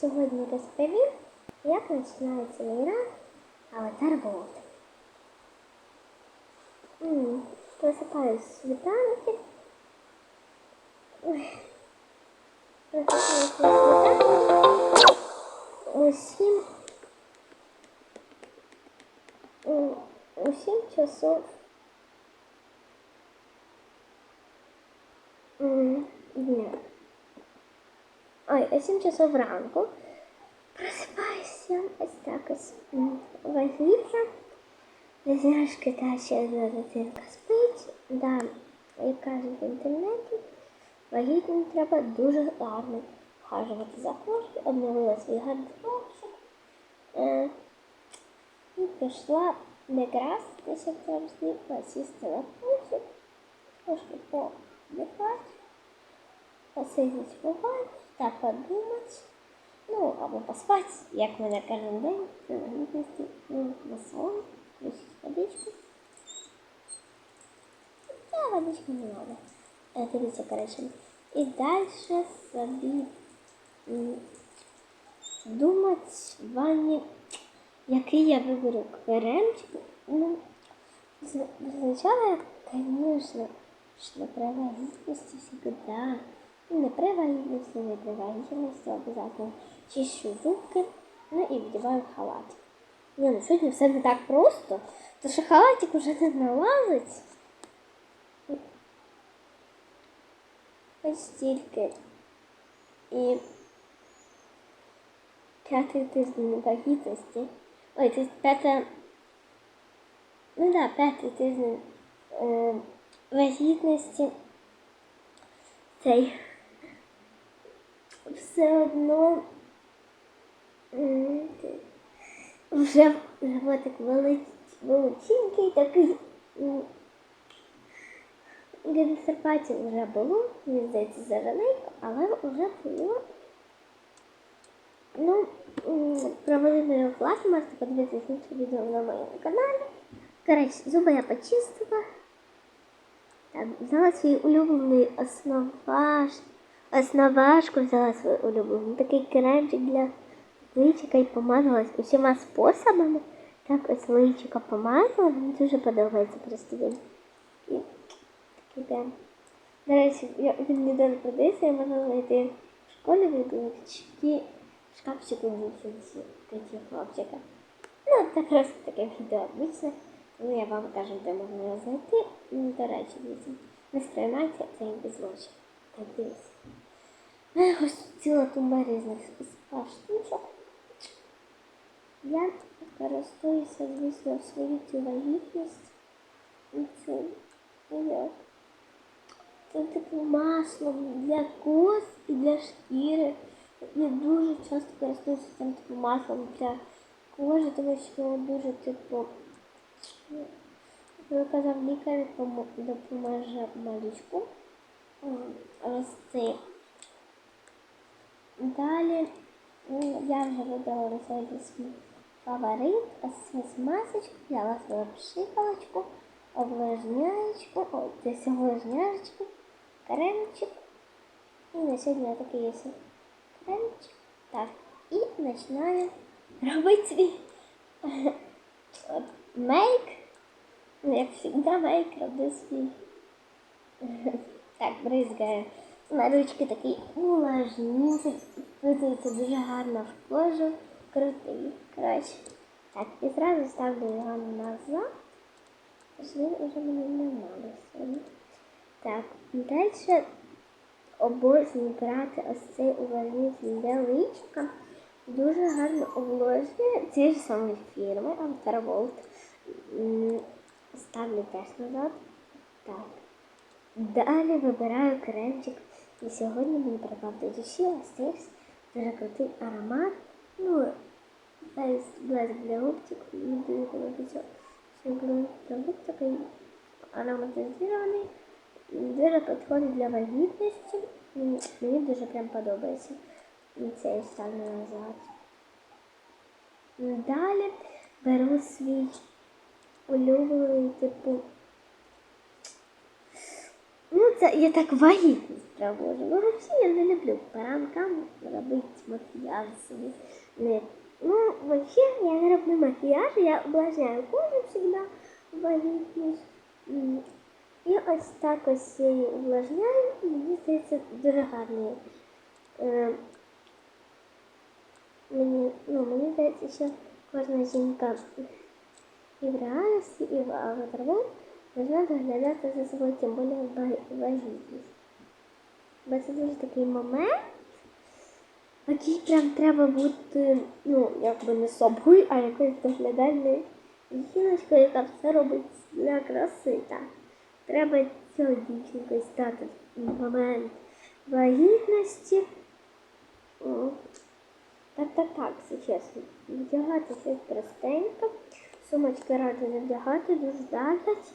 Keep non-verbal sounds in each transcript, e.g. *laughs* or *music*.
Сьогодні розповім, як починається та робота. М, Просипаюсь в світанки. Ой. Просипаюсь в світанки. Усім м, у сім часов дня. Ой, о 7 часов ранку. Просипаюся ось так ось вагітна. Близняшки та ще одна дитинка спить. Да, як кажуть в інтернеті, вагітним треба дуже гарно вхажувати за кошки, обновила свій гардеробчик. Е, і пішла не краситися як завжди, посісти на пульсик, трошки подихати посидеть в ванні та подумати, ну, або поспати, як ми на кожен день, при вагітності, ну, на сон, включити водичку. Та водичка не. Е, Дивіться, коротше. І далі собі думати в ванні, який я виберу кремчик. Ну, Сначала конечно, что при вагітності всегда, не вагітності, не при вагітності, обов'язково чищу зубки, ну і вдіваю халат. Ні, ну сьогодні все не так просто, то що халатик уже не налазить. Ось стільки. І п'ятий тиждень вагітності. Ой, це п'ята. Ну да, п'ятий тиждень е, вагітності. Цей все одно вже животик вели- величенький такий. м, Генсерпаті вже було, мені здається, зараненько, але вже було. Ну, м, про мою класу можете подивитися інше відео на моєму каналі. Коротше, зуби я почистила. Так, взяла свій улюблений основаш. Основашку взяла свою улюблену. Такий кремчик для личика і помазалась усіма способами. Так ось личика помазала. Мені дуже подобається просто він. І такий прям. До речі, він ніде продається, я можу знайти в школі випічки шкафчику дівчинці, такі хлопчика. Ну, це просто таке відео обичне. Ну, я вам кажу, де можна його знайти. Ну, До речі, дивіться, не сприймайте це злочин. Так, дивіться. Ех, Ось ціла тумба різних штучок. Я користуюся, звісно, свою це, ну. Це типу масло для кос і для шкіри. Я дуже часто користуюся цим типу маслом для кожи, тому що дуже типу. як казав лікар допоможе малючку м, рости. Далі ну, я вже на сьогодні свій фаворит, ось масочку, взяла свою пшикалочку, увлажняючку, ой, десь увлажняючку, кремчик. І на сьогодні я такий є кремчик. Так, і починаю робити свій *laughs* мейк. Як завжди, мейк роблю свій. *laughs* Так, бризгаю. На такий увлажнитель, впитується дуже гарно в кожу. Крутий. Коротше. Так, і зразу ставлю його назад. Тож він мені не надо. Так, далі обов'язково брати ось цей увлажнитель для личка. Дуже гарно увлажнює цієї ж самої фірми. М, Ставлю теж назад. Так. Далі вибираю кремчик. І сьогодні мені припав до душі Астекс. Дуже крутий аромат. Ну, блеск для губчик. Мені дуже подобається. Для губ такий ароматизований. Дуже підходить для вагітності. Мені дуже прям подобається. І це ставлю назад. Далі беру свій улюблений, типу. Ну, це я так вагітність. Було. Ну, взагалі я не люблю паранкам робити макіяж собі. Не. Ну, взагалі я не роблю макіяж, я облажняю кожу завжди вагітність. І ось так ось я її увлажняю, і мені здається дуже гарно. Е, мені, ну, мені здається, що кожна жінка і в реальності, і в аватарву должна доглядати за собою, тим більше ва- вагітність. Бо це дуже такий момент, який прям треба бути, ну, якби не собою, а якоюсь доглядальною жіночкою, яка все робить для краси. Так. Треба цю дівчинку стати в момент вагітності. М, Так, так, так, все чесно. Вдягати щось простенько. Сумочки ради не вдягати, дуже давлять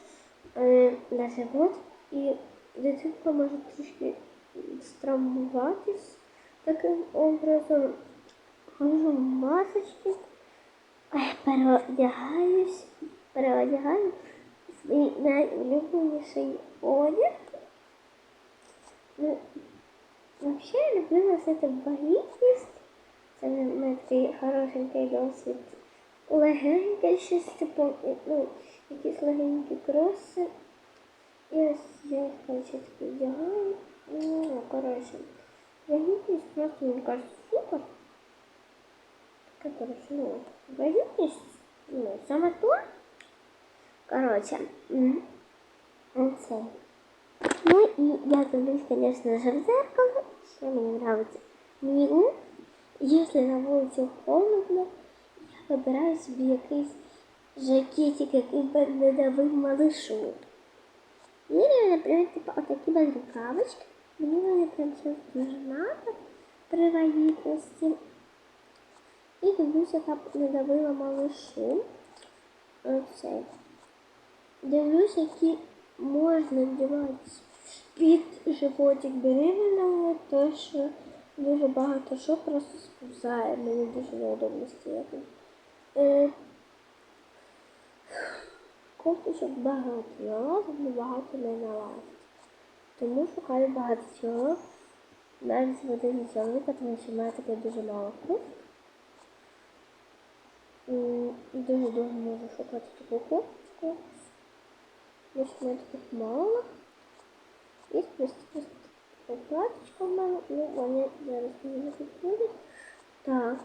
е, на живот. І дитинка може трішки стравмуватись таким образом. Хожу в масочки, переодягаюсь, переодягаю свій найулюбленіший одяг. Ну, взагалі я люблю носити вагітність. Це в мене такий хорошенький досвід. Легеньке щось, типу, ну, якісь легенькі кроси. Я такі вдягаю. Ну, коротше, вагітність просто, мені кажуть, супер. Така, коротше, ну, вагітність, ну, саме то. Коротше, оце. Ну і я дивлюсь, звісно же, в зеркало. Ще мені нравиться мігу. Якщо на вулиці холодно, я вибираю собі якийсь жакетик, який би не давив. Или, наприклад, типу, отакі без рукавички. Мені вони прям зараз дуже надо при вагітності. І дивлюся, як не давила малишу. Оце. Дивлюсь, які можна вдівати під животик беременного, то що дуже багато що просто сповзає. Мені дуже неудобно стояти. Кофточок багато але багато не налазить. Тому шукаю багато чого. Навіть в один чоловіка, тому що в мене таке дуже мало кофт. Дуже довго можу шукати таку кофточку. Тому що в мене таких мало. І просто платочка в мене. Ну, вони зараз мені підходять. Так.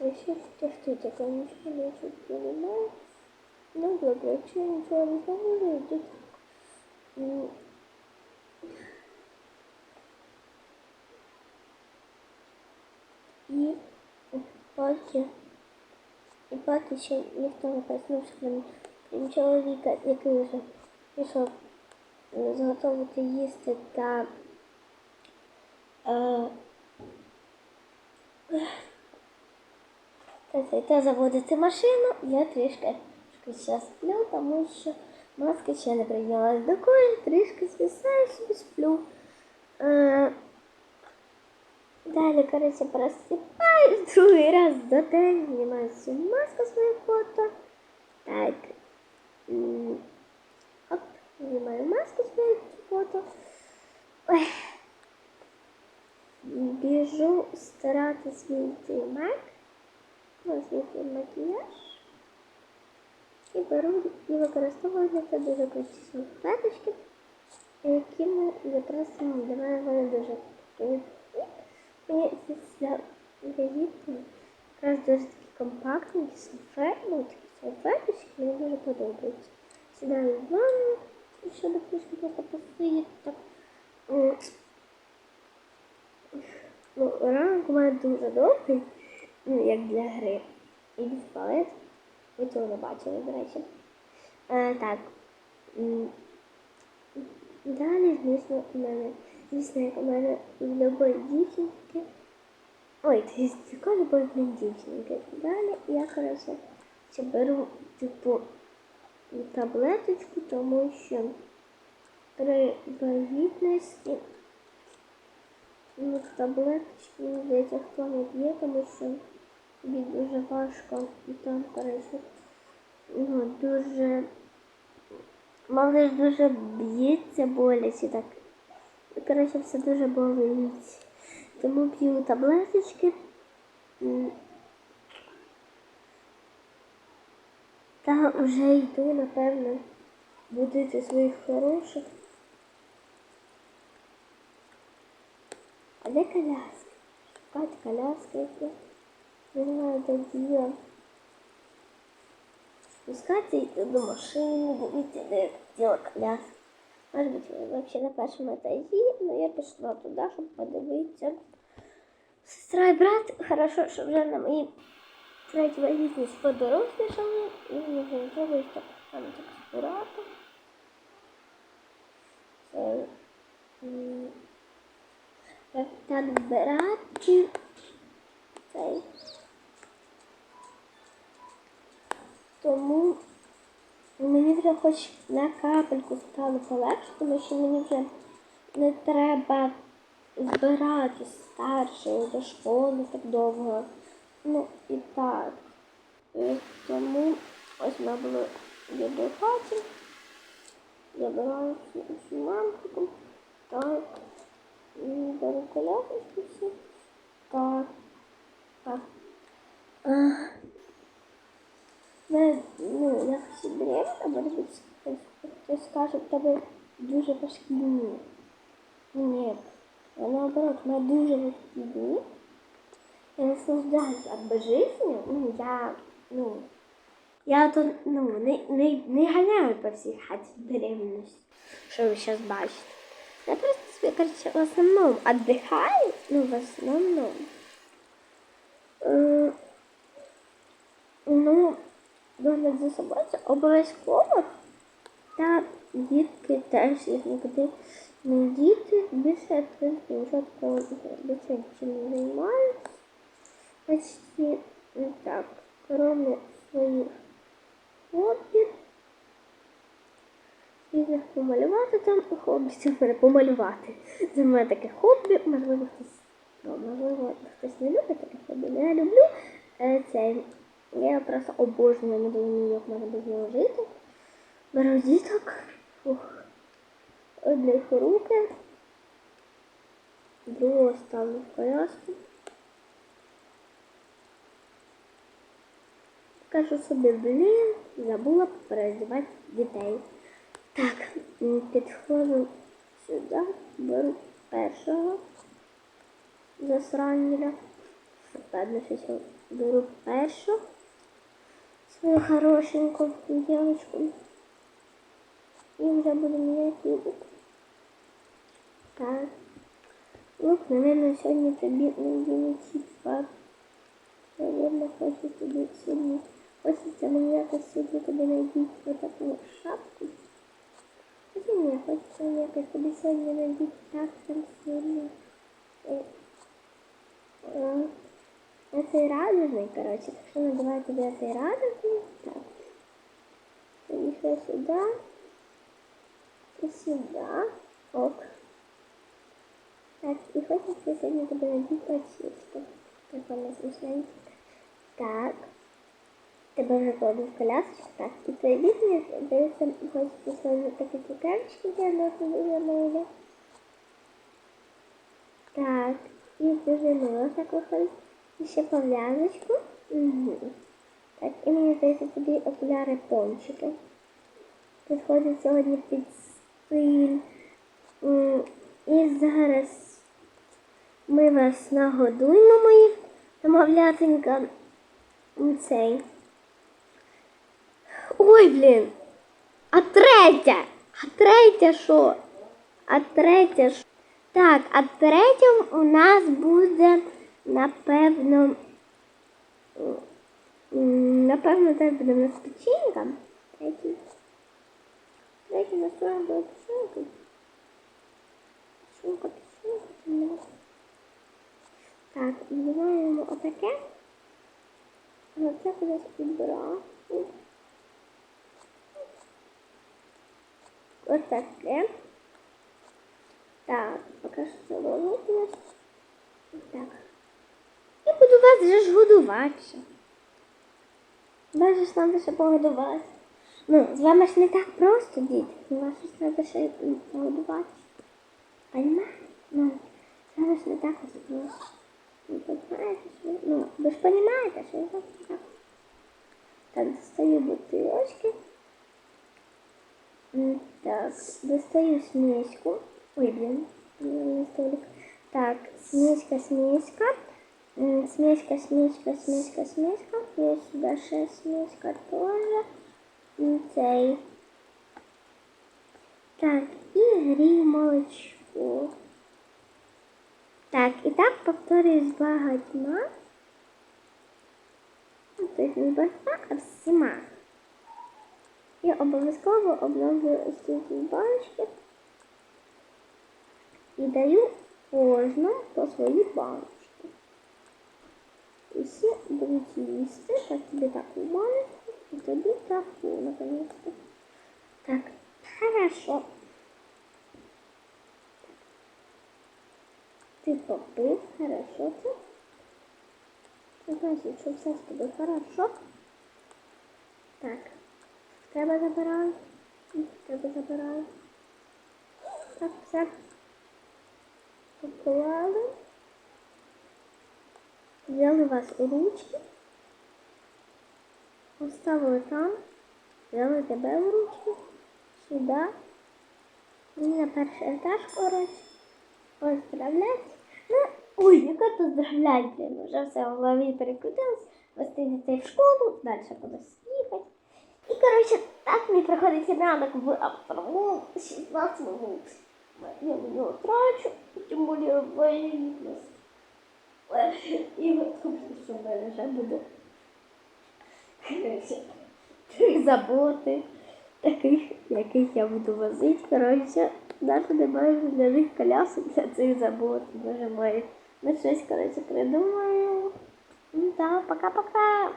А ще що тут, яка нічого не немає. Ну, добре, якщо я нічого не знаю, так. М, І поки, і поки ще ніхто не проснувся, крім, чоловіка, який вже пішов е, зготовити їсти та е, та, це, та заводити машину, я трішки ще сплю, тому що маска ще не прийнялась до кожи, трішки звисаю собі сплю. Е, Далі, коротше, просипаюсь *laughs* другий раз за день, знімаю всю маску своє фото. Так. М, Оп, знімаю маску своє фото. Ой. Біжу старати свій цей мак. Ось свій макіяж. І беру і використовую для це дуже круті салфеточки, якими якраз ну, для вони дуже. Мені для вагітні якраз дуже такі компактні салфеточки, мені дуже подобаються. Сідаю в ванну, щоб трішки просто посидіти так. Ну, ранок у мене дуже добрий, ну, як для гри. І без палець. Ви цього не бачили, до речі. Е, так. Далі, звісно, у мене, звісно, як у мене в дівчинки. Ой, це цікаво любої дівчинки. Далі я, коротше, беру, типу, таблеточку, тому що при вагітності ну, таблеточки, здається, хто не п'є, тому що тобі дуже важко і там, коротше, ну, дуже малиш дуже б'ється боляче так. Коротше, все дуже болить. Тому п'ю таблеточки. Та вже йду, напевно, будити своїх хороших. А де коляска? Шукати коляски, не знаю, де діла. Спускатися йти до машини, дивитися, де діла коляска. Може бути, вообще на першому етажі, але я пішла туди, щоб подивитися. Сестра і брат, хорошо, що вже на моїй третій вагітність подорослішали, і мені вже їх так саме так збирати. Це так, так збирати. Цей. Тому мені вже хоч на капельку стало полегше, тому що мені вже не треба збирати старшою до школи так довго. Ну і так. Тому ось ми були в хаті. Забираю всю всю мамку. Так. Беру колясочку всі. Так. Так. Ах. Ми, ну, як беременна, може бути, хтось скаже, в тебе дуже важкі дні. Ні, я наоборот, у мене дуже важкі дні. Я наслаждаюсь от жизнью. Ну, я, ну, я то, ну, не, не, не ганяю по всій хаті беременності, що ви зараз бачите. Я просто короче, в основному отдыхаю, ну, в основному. Е, Ну, догляд за собою це обов'язково. Та дітки теж їх нікуди не діти більше спочатку більше чим не займаються. Ну, так, кроме своїх хобі. Різних помалювати там хобі, це мене помалювати. Це в мене таке хобі, можливо, хтось, ну, можливо, хтось не любить таке хобі, я люблю е, це. Я просто обожнюю, не розумію, як можна без нього жити. Беру діток, фух, одних руки, другого ставлю в коляску. Кажу собі, блін, забула переодівати дітей. Так, підходжу сюди, беру першого засрання. Ладно, щось беру першу свою хорошеньку девочку. І вже буду міняти юбок. Так. Лук, наверное, сьогодні тобі не типа. Наверное, хочу тобі сьогодні. Хочеться мені якось сьогодні тобі надіти отаку шапку. Хоча ні, хочеться якось тобі сьогодні надіти так там сьогодні. Е, е, на цей радужний, коротше, так що надавай тобі на цей радужний. Так. Тоді ще сюди. І сюди. Ок. Так, і хочеться сьогодні тобі надіти очечки. Так вона смішненька. Так. Тебе вже кладу в колясочку. Так, і твої бідні, дивиться, хочеться сьогодні такі цукерочки для тобі замовили. Так, і дуже мило так виходить. І пов'язочку. Угу. Так, і мені здається тобі окуляри пончики. Підходять сьогодні під стиль. І зараз ми вас нагодуємо, мої домовлятенька. Цей. Ой, блін! А третя! А третя що? А третя що? Так, а третім у нас буде, напевно, напевно, теж буде у нас печенька. Третій. Третій на своєму буде печенька. Печенька, печенька. ну. Так, знімаємо отаке. Оце кудись підбирати. Отаке. Так, поки що вилупилось. Так. Я буду вас вже ж годувати. ще. Вас же ж треба ще погодувати. Ну, з вами ж не так просто, діти. Вас ж треба ще й погодувати. Понимаєте? Ну, це ж не так ось було. Ви понимаєте, що ви- ну, ви ж розумієте, що я так не так. Так, достаю бутылочки. М, Так, достаю смеську. Ой, блин, не столик. Так, смеська, смеська. М, Смеська, смеська, смеська, смеська. Є сюди ще смеська теж. Цей. Так, і грію молочко. Так, і так повторюю з багатьма. Ну, Тобто не багатьма, а всіма. І обов'язково обновлюю ось ці баночки. І даю кожному по своїй баночці. І всі будуть їсти, так тобі таку баночку, і тобі таку, наконец-то. Так, хорошо. Ти попив, хорошо. Це Значить, що все з тобою хорошо. Так. Тебе забираю. Тебе забираю. Так, все. Поклали. Взяли вас у ручки. Поставили там. Взяли тебе у ручки. Сюди. І на перший етаж, коротше. Поздравлять. Ну, ой, яка поздравлять, блін, вже все в голові перекрутилось. Вести в школу, далі кудись їхати. І, коротше, так мені проходить ранок в автому 16 минут. Я нього трачу, тим більше вагітність. *laughs* І хопці, що в мене вже буде. Коротше, заботи, таких, яких я буду возити. Коротше, навіть немає для них колясок для цих забот. Боже мой. Ну, щось, коротше, придумаю. Ну, так, пока-пока.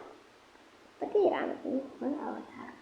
Такий ранок. Ну, а, от так, пока.